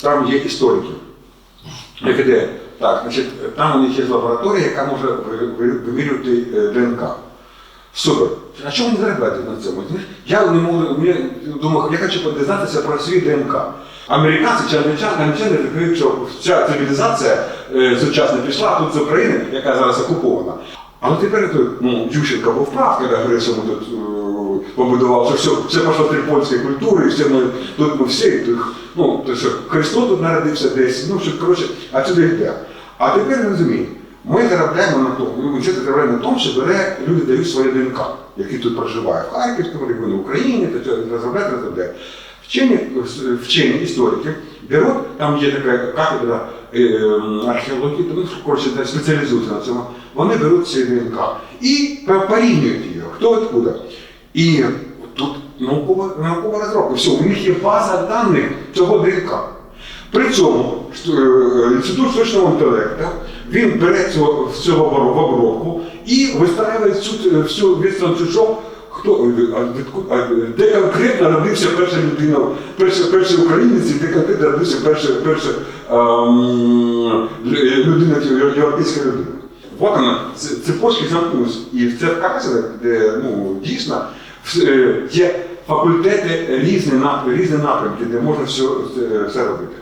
там є історики. Як так, значить, там у них є лабораторія, яка може ви- ви- вимірювати ДНК. Супер. А чому не заробляти на цьому? Я не можу, я думаю, я хочу подізнатися про свій ДНК. Американці чи англічани, англічани розуміють, що вся цивілізація е, сучасна пішла тут з України, яка зараз окупована. Але тепер ну, Ющенко був прав, коли говорив, ми тут е, побудував, що все, все пішло три польської культури, і все ми, тут ми всі, тут, ну, то що Христос тут народився десь, ну, що, коротше, а сюди йде. А тепер я розумію, ми заробляємо на тому, ми заробляємо на тому, що бере, люди дають своє ДНК, які тут проживають в Харківському регіоні, в Україні, то що розробляють, розробляють. Вчені, історики беруть, там є така кафедра е, археології, то вони коротше, спеціалізуються на цьому. Вони беруть ці ДНК і по- порівнюють її, хто откуда. І тут наукова, наукова розробка. Все, у них є база даних цього ДНК. При цьому е, інститут штучного інтелекту він бере цього, цього в обробку і вистраює всю, всю відстань чужок, хто, е, а де конкретно родився перша людина, перший, перший українець, де конкретно родився перша, перша ем, людина, європейська людина. От вона, цепочки замкнулись. І це вказує, де ну, дійсно е, є факультети різні, нап- різні напрямки, де можна все, все робити.